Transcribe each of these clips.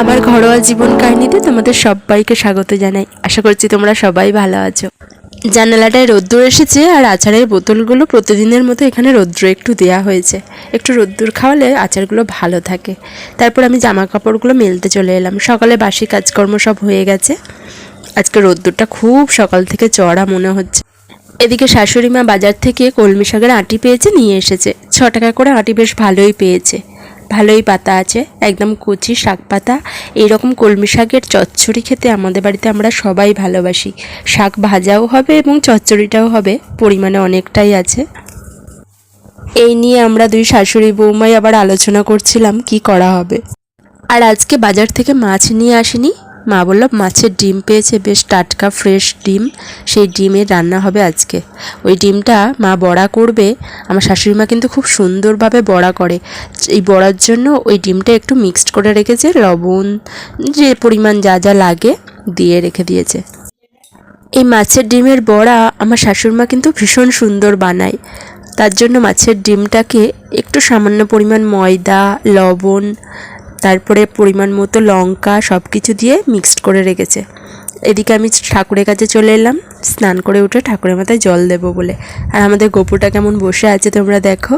আমার ঘরোয়া জীবন কাহিনীতে তোমাদের সবাইকে স্বাগত জানাই। আশা করছি তোমরা সবাই ভালো আছো। জানালাটায় রোদ্দুর এসেছে আর আচারের বোতলগুলো প্রতিদিনের মতো এখানে রৌদ্র একটু দেয়া হয়েছে। একটু রোদ্দুর খাওয়ালে আচারগুলো ভালো থাকে। তারপর আমি জামা কাপড়গুলো মেলতে চলে এলাম। সকালে বাসি কাজকর্ম সব হয়ে গেছে। আজকে রোদ্দুরটা খুব সকাল থেকে চড়া মনে হচ্ছে। এদিকে শাশুড়ি মা বাজার থেকে কলমি শাকের আটি পেয়েছে, নিয়ে এসেছে। ছ টাকা করে আটি বেশ ভালোই পেয়েছে। ভালোই পাতা আছে, একদম কচি শাক পাতা। এইরকম কলমি শাকের চচ্চড়ি খেতে আমাদের বাড়িতে আমরা সবাই ভালোবাসি। শাক ভাজাও হবে এবং চচ্চড়িটাও হবে, পরিমাণে অনেকটাই আছে। এই নিয়ে আমরা দুই শাশুড়ি বৌমাই আবার আলোচনা করছিলাম কি করা হবে। আর আজকে বাজার থেকে মাছ নিয়ে আসেনি মা বলল, মাছের ডিম পেয়েছে, বেশ টাটকা ফ্রেশ ডিম। সেই ডিমের রান্না হবে আজকে। ওই ডিমটা মা বড়া করবে। আমার শাশুড়ি মা কিন্তু খুব সুন্দরভাবে বড়া করে। এই বড়ার জন্য ওই ডিমটা একটু মিক্সড করে রেখেছে, লবণ, যে পরিমাণ যা যা লাগে দিয়ে রেখে দিয়েছে। এই মাছের ডিমের বড়া আমার শাশুড়িমা কিন্তু ভীষণ সুন্দর বানায়। তার জন্য মাছের ডিমটাকে একটু সামান্য পরিমাণ ময়দা, লবণ তারপরে পরিমাণ মতো লঙ্কা সব কিছু দিয়ে মিক্সড করে রেখেছে। এদিকে আমি ঠাকুরের কাছে চলে এলাম, স্নান করে উঠে ঠাকুরের মাথায় জল দেবো বলে। আর আমাদের গোপুরটা কেমন বসে আছে তোমরা দেখো।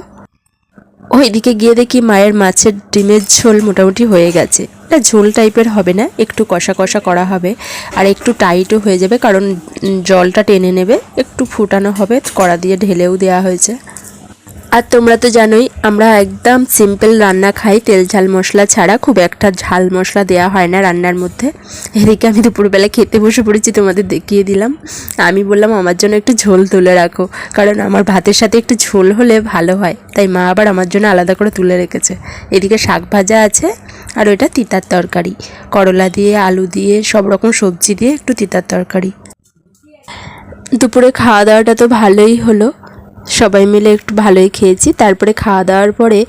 ওইদিকে গিয়ে দেখি মায়ের মাছের ডিমের ঝোল মোটামুটি হয়ে গেছে। এটা ঝোল টাইপের হবে না, একটু কষা কষা করা হবে। আর একটু টাইটও হয়ে যাবে কারণ জলটা টেনে নেবে, একটু ফুটানো হবে, কড়া দিয়ে ঢেলেও দেওয়া হয়েছে। আর তোমরা তো জানোই, আমরা একদম সিম্পল রান্না খাই, তেল ঝাল মশলা ছাড়া, খুব একটা ঝাল মশলা দেওয়া হয় না রান্নার মধ্যে। এদিকে আমি দুপুরবেলা খেতে বসে পড়েছি, তোমাদের দেখিয়ে দিলাম। আমি বললাম, আমার জন্য একটু ঝোল তুলে রাখো, কারণ আমার ভাতের সাথে একটু ঝোল হলে ভালো হয়। তাই মা আবার আমার জন্য আলাদা করে তুলে রেখেছে। এদিকে শাক ভাজা আছে, আর ওইটা তিতার তরকারি। করলা দিয়ে, আলু দিয়ে, সব রকম সবজি দিয়ে একটু তিতার তরকারি। দুপুরে খাওয়া দাওয়াটা তো ভালোই হলো। সবাই মিলে একটু ভালোই খেয়েছি। তারপরে খাওয়া দাওয়ার পরে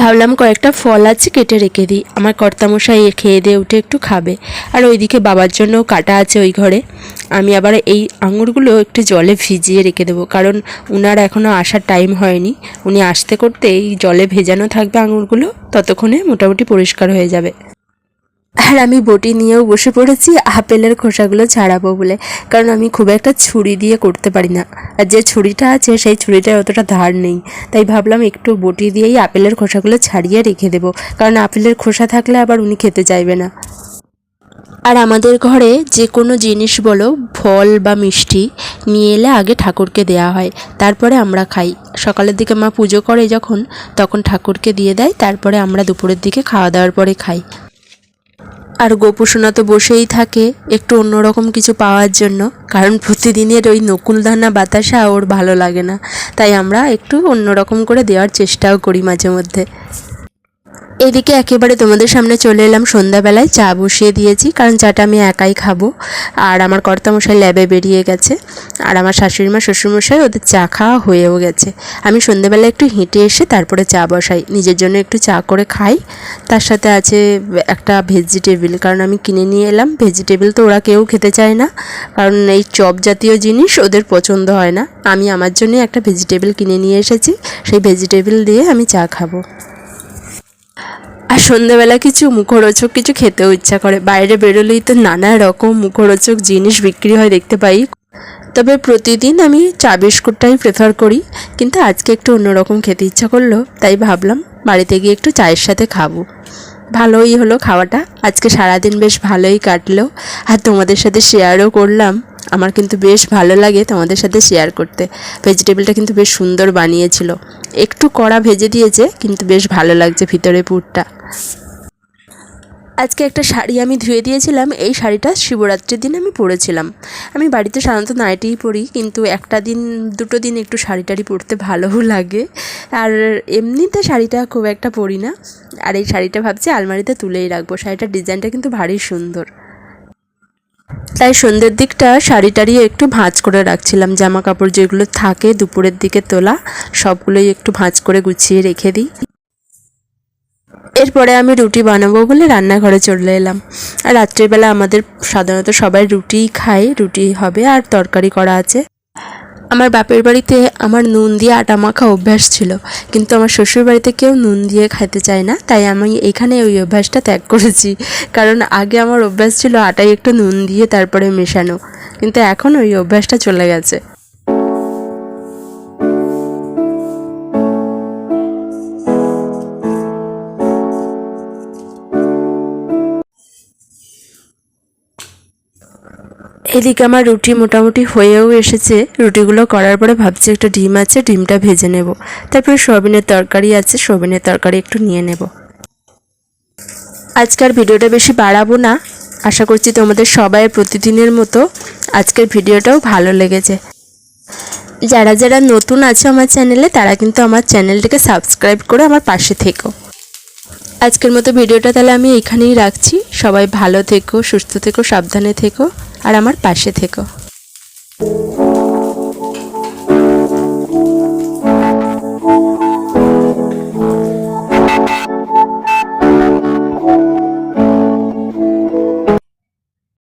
ভাবলাম কয়েকটা ফল আছে কেটে রেখে দিই। আমার কর্তামশাই খেয়ে দিয়ে উঠে একটু খাবে। আর ওইদিকে বাবার জন্য কাটা আছে ওই ঘরে। আমি আবার এই আঙুরগুলো একটু জলে ভিজিয়ে রেখে দেবো। কারণ উনার এখনও আসার টাইম হয়নি। উনি আসতে করতে এই জলে ভেজানো থাকবে আঙুরগুলো, ততক্ষণে মোটামুটি পরিষ্কার হয়ে যাবে। আর আমি বটি নিয়েও বসে পড়েছি, আপেলের খোসাগুলো ছাড়াবো বলে। কারণ আমি খুব একটা ছুরি দিয়ে করতে পারি না। আর যে ছুরিটা আছে, সেই ছুরিটার অতটা ধার নেই। তাই ভাবলাম একটু বটি দিয়েই আপেলের খোসাগুলো ছাড়িয়ে রেখে দেবো। কারণ আপেলের খোসা থাকলে আবার উনি খেতে চাইবে না। আর আমাদের ঘরে যে কোনো জিনিস বলো, ফল বা মিষ্টি, নিয়ে এলে আগে ঠাকুরকে দেওয়া হয়। তারপরে আমরা খাই। সকালের দিকে মা পুজো করে যখন, তখন ঠাকুরকে দিয়ে দেয়। তারপরে আমরা দুপুরের দিকে খাওয়া দাওয়ার পরে খাই। আর গোপুসোনা তো বসেই থাকে, একটু অন্যরকম কিছু পাওয়ার জন্য। কারণ প্রতিদিনের ওই নকুলদানা বাতাসা ওর ভালো লাগে না। তাই আমরা একটু অন্যরকম করে দেওয়ার চেষ্টাও করি মাঝে মধ্যে। এদিকে একেবারে তোমাদের সামনে চলে এলাম সন্ধ্যাবেলায়। চা বসিয়ে দিয়েছি, কারণ চাটা আমি একাই খাব। আর আমার কর্তামশাই ল্যাবে বেরিয়ে গেছে। আর আমার শাশুড়ি মা শ্বশুরমশাই ওদের চা খাওয়া হয়েও গেছে। আমি সন্ধ্যাবেলা একটু হেঁটে এসে তারপরে চা বসাই। নিজের জন্য একটু চা করে খাই। তার সাথে আছে একটা ভেজিটেবিল কারণ আমি কিনে নিয়ে এলাম। ভেজিটেবিল তো ওরা কেউ খেতে চায় না, কারণ এই চপ জাতীয় জিনিস ওদের পছন্দ হয় না। আমি আমার জন্য একটা ভেজিটেবিল কিনে নিয়ে এসেছি। সেই ভেজিটেবিল দিয়ে আমি চা খাব। আর সন্ধ্যেবেলা কিছু মুখরোচক কিছু খেতেও ইচ্ছা করে। বাইরে বেরোলেই তো নানা রকম মুখরোচক জিনিস বিক্রি হয় দেখতে পাই। তবে প্রতিদিন আমি চা বিস্কুটটাই প্রেফার করি, কিন্তু আজকে একটু অন্যরকম খেতে ইচ্ছা করল, তাই ভাবলাম বাড়িতে গিয়ে একটু চায়ের সাথে খাব। ভালোই হলো খাওয়াটা। আজকে সারাদিন বেশ ভালোই কাটলো। আর তোমাদের সাথে শেয়ারও করলাম। আমার কিন্তু বেশ ভালো লাগে তোমাদের সাথে শেয়ার করতে। ভেজিটেবলটা কিন্তু বেশ সুন্দর বানিয়েছিল। একটু কড়া ভেজে দিয়েছে, কিন্তু বেশ ভালো লাগছে ভিতরে পুরটা। আজকে একটা শাড়ি আমি ধুয়ে দিয়েছিলাম, এই শাড়িটা শিবরাত্রির দিন আমি পরেছিলাম। আমি বাড়িতে সাধারণত নাইটিই পরি, কিন্তু একটা দিন, দুটো দিন একটু শাড়ি টাড়ি পরতে ভালোও লাগে। আর এমনিতে শাড়িটা খুব একটা পরি না। আর এই শাড়িটা ভাবছি আলমারিতে তুলেই রাখব। শাড়িটার ডিজাইনটা কিন্তু ভারী সুন্দর। তাই সন্ধ্যের দিকটা শাড়ি টাড়ি একটু ভাঁজ করে রাখছিলাম। জামা কাপড় যেগুলো থাকে দুপুরের দিকে তোলা, সবগুলোই একটু ভাঁজ করে গুছিয়ে রেখে দিই। এরপরে আমি রুটি বানাবো বলে রান্নাঘরে চলে এলাম। আর রাত্রিবেলা আমাদের সাধারণত সবাই রুটিই খায়, রুটি হবে আর তরকারি করা আছে। আমার বাপের বাড়িতে আমার নুন দিয়ে আটা মাখা অভ্যাস ছিল, কিন্তু আমার শ্বশুর বাড়িতে কেউ নুন দিয়ে খাইতে চায় না, তাই আমি এখানে ওই অভ্যাসটা ত্যাগ করেছি। কারণ আগে আমার অভ্যাস ছিল আটায় একটু নুন দিয়ে তারপরে মেশানো, কিন্তু এখন ওই অভ্যাসটা চলে গেছে। এদিকে আমার রুটি মোটামুটি হয়েও এসেছে। রুটিগুলো করার পরে ভাবছি একটা ডিম আছে, ডিমটা ভেজে নেব। তারপরে সোয়াবিনের তরকারি আছে, সোয়াবিনের তরকারি একটু নিয়ে নেব। আজকের ভিডিওটা বেশি বাড়াবো না। আশা করছি তোমাদের সবাই প্রতিদিনের মতো আজকের ভিডিওটাও ভালো লেগেছে। যারা যারা নতুন আছে আমার চ্যানেলে, তারা কিন্তু আমার চ্যানেলটিকে সাবস্ক্রাইব করে আমার পাশে থেকো। আজকের মতো ভিডিওটা তাহলে আমি এখানেই রাখছি। সবাই ভালো থেকো, সুস্থ থেকো, সাবধানে থেকো। আর আমার পাশে থেকো।